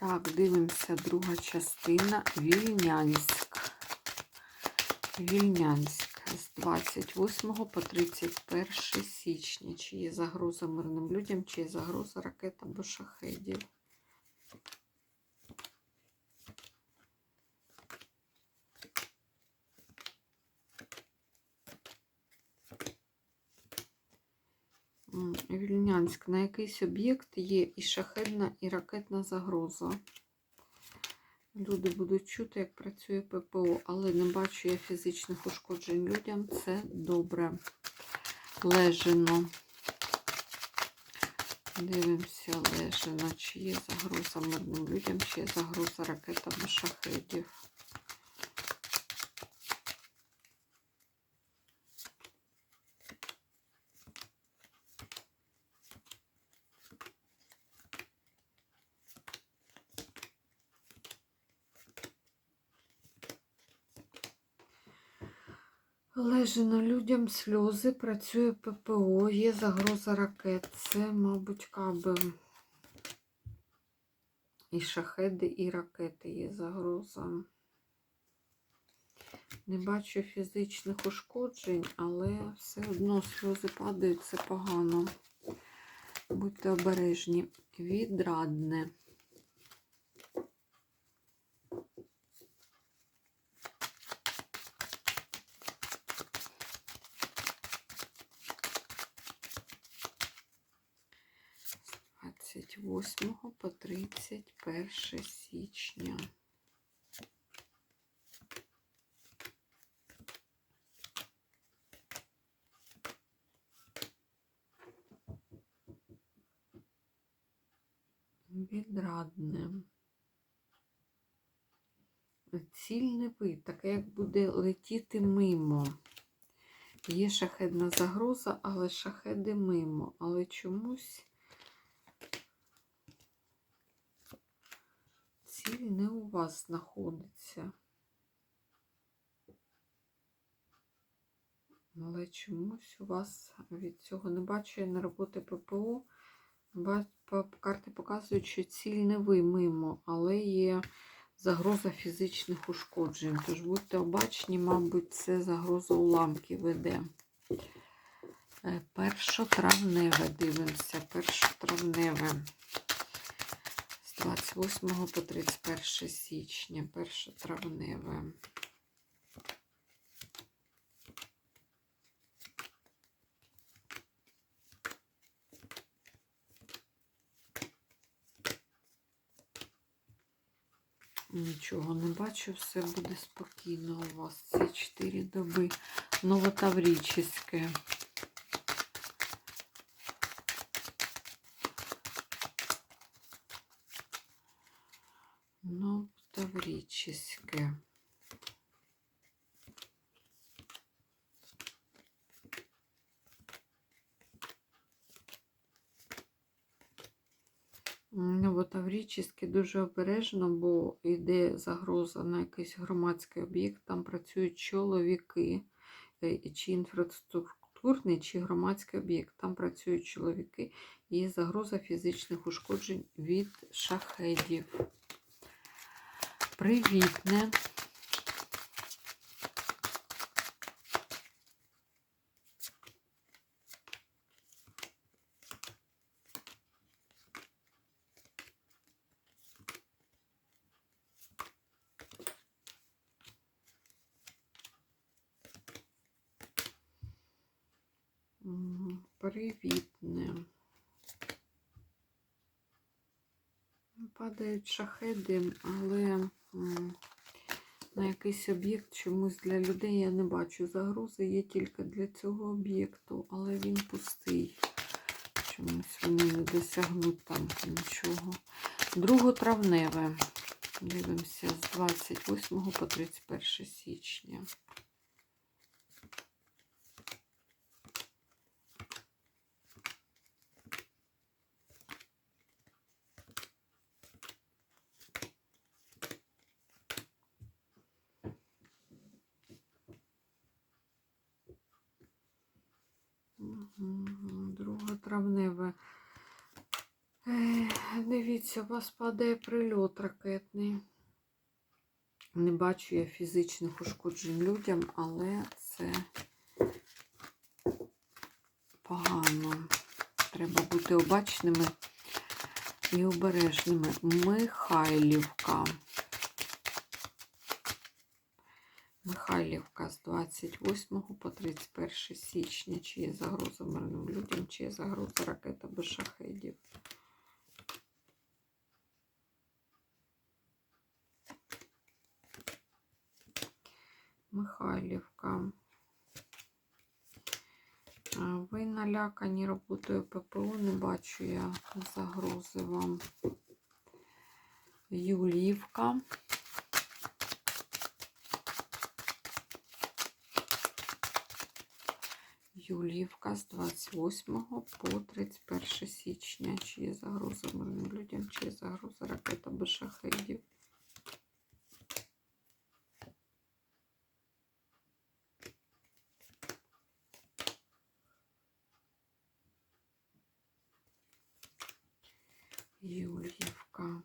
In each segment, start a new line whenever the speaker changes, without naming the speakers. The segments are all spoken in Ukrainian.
Так, дивимося друга частина. Вільнянськ. Вільнянськ з 28 по 31 січня. Чи є загроза мирним людям, чи є загроза ракет або шахедів. Вільнянськ. На якийсь об'єкт є і шахедна, і ракетна загроза. Люди будуть чути, як працює ППО, але не бачу я фізичних ушкоджень людям. Це добре. Лежино. Дивимося, лежино, чи є загроза мирним людям, чи є загроза ракет або шахедів. Лежино людям сльози, працює ППО, є загроза ракет. Це, мабуть, каби. І шахеди, і ракети є загроза. Не бачу фізичних ушкоджень, але все одно сльози падають, це погано. Будьте обережні. Відрадне. З 28 по 31 січня. Відрадне. Цільний вид, таке як буде летіти мимо. Є шахедна загроза, але шахеди мимо. Але чомусь ціль не у вас знаходиться. Але чомусь у вас від цього не бачу я на роботи ППО. Карти показують, що ціль не ви мимо, але є загроза фізичних ушкоджень. Тож будьте обачні, мабуть, це загроза уламків веде. Е, Першотравневе дивимося. Першотравневе. З 28 по 31 січня. Першотравневе. Нічого не бачу, все буде спокійно у вас ці 4 доби. Новотаврічське. Новотаврічське. Новотаврічське дуже обережно, бо йде загроза на якийсь громадський об'єкт, там працюють чоловіки, е, чи інфраструктурний, чи громадський об'єкт. Там працюють чоловіки, є загроза фізичних ушкоджень від шахедів. Привітне. Привітне. Падають шахеди, але на якийсь об'єкт чомусь для людей я не бачу загрози. Є тільки для цього об'єкту, але він пустий. Чомусь вони не досягнуть там нічого. Друготравневе. Дивимося з 28 по 31 січня. Дивіться. У вас падає прильот ракетний. Не бачу я фізичних ушкоджень людям, але це погано. Треба бути обачними і обережними. Михайлівка. Михайлівка з 28 по 31 січня. Чи є загроза мирним людям, чи є загроза ракета без шахедів. Михайлівка. Ви налякані роботою ППО, не бачу я загрози вам. Юлівка. Юлівка з 28 по 31 січня. Чи є загроза мирним людям, чи є загроза ракета без шахедів. Юльївка.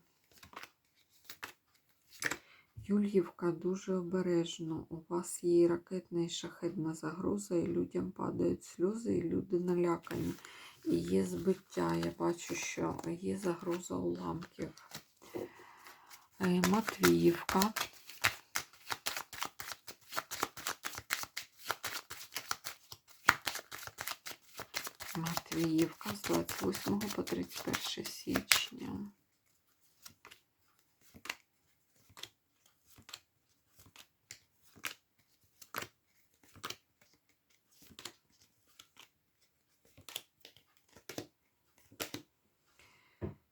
Юльївка дуже обережно. У вас є ракетна і шахетна загроза, і людям падають сльози, і люди налякані. І є збиття. Я бачу, що є загроза уламків. Е, Матвіївка. Матвіївка з 28 по 31 січня.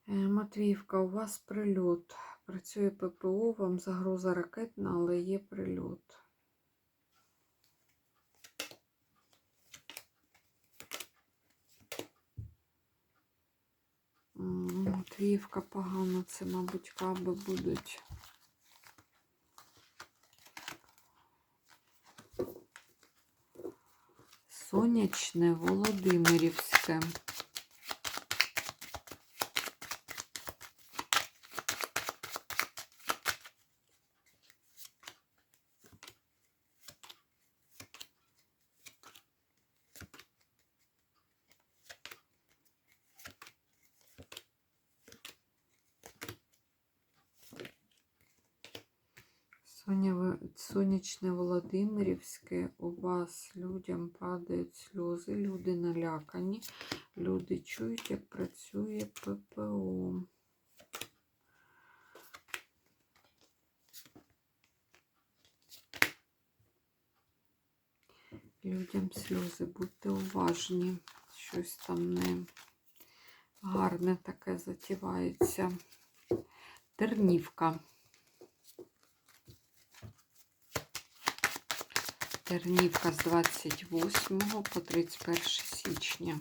Е, Матвіївка, у вас прильот. Працює ППО, вам загроза ракетна, але є прильот. М, погана, це, мабуть, каби будуть. Сонячне Володимирівське. Соня, Ви- сонячне Володимирівське, у вас людям падають сльози, люди налякані, люди чують, як працює ППО. Людям сльози, будьте уважні, щось там не гарне таке затівається. Тернівка. Тернівка з 28 по 31 січня.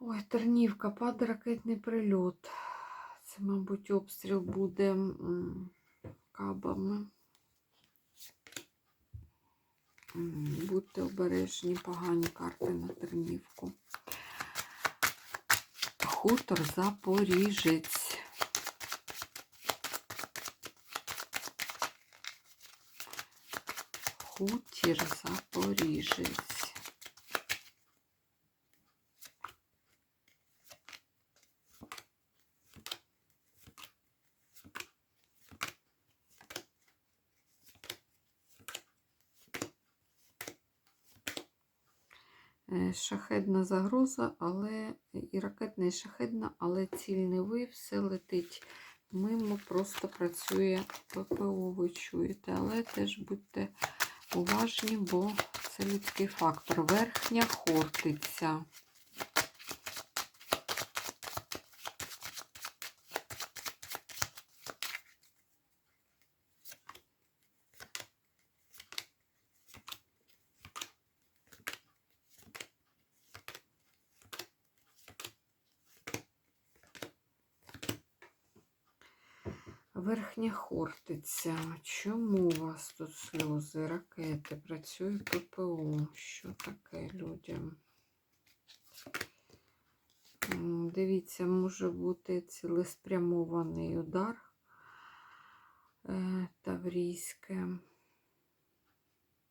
Ой, Тернівка, падає ракетний прильот. Це, мабуть, обстріл буде кабами. Будьте обережні, погані карти на Тернівку. Хутор Запоріжець. Хутір Запоріжець. Шахедна загроза, але і ракетна, і шахедна, але ціль не ви, все летить мимо, просто працює ППО, ви чуєте. Але теж будьте уважні, бо це людський фактор. Верхня хортиця. Верхня Хортиця. Чому у вас тут сльози, ракети? Працює ППО. Що таке людям? Дивіться, може бути цілеспрямований удар е, Таврійське.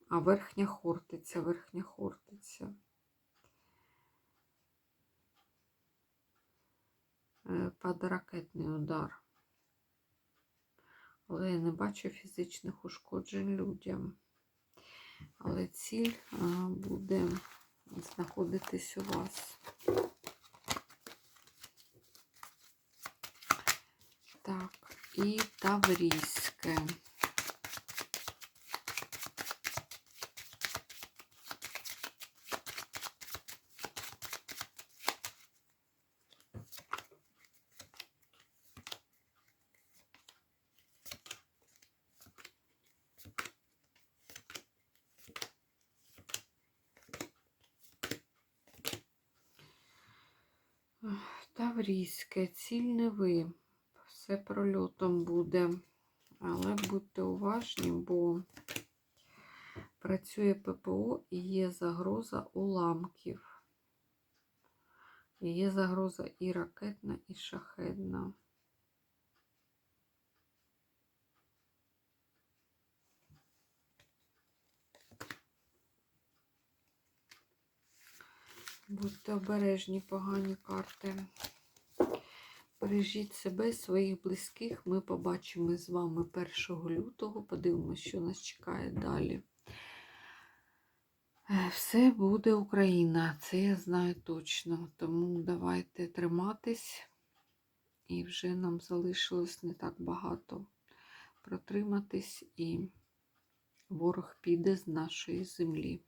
А верхня Хортиця, верхня Хортиця. Е, Падракетний удар. Але я не бачу фізичних ушкоджень людям. Але ціль буде знаходитись у вас. Так, і Таврійське. Таврійське, ціль не ви. Все прольотом буде. Але будьте уважні, бо працює ППО і є загроза уламків. І є загроза і ракетна, і шахедна. Будьте обережні, погані карти. Бережіть себе своїх близьких. Ми побачимо з вами 1 лютого. Подивимося, що нас чекає далі. Е, Все буде Україна, це я знаю точно. Тому давайте триматись. І вже нам залишилось не так багато протриматись, і ворог піде з нашої землі.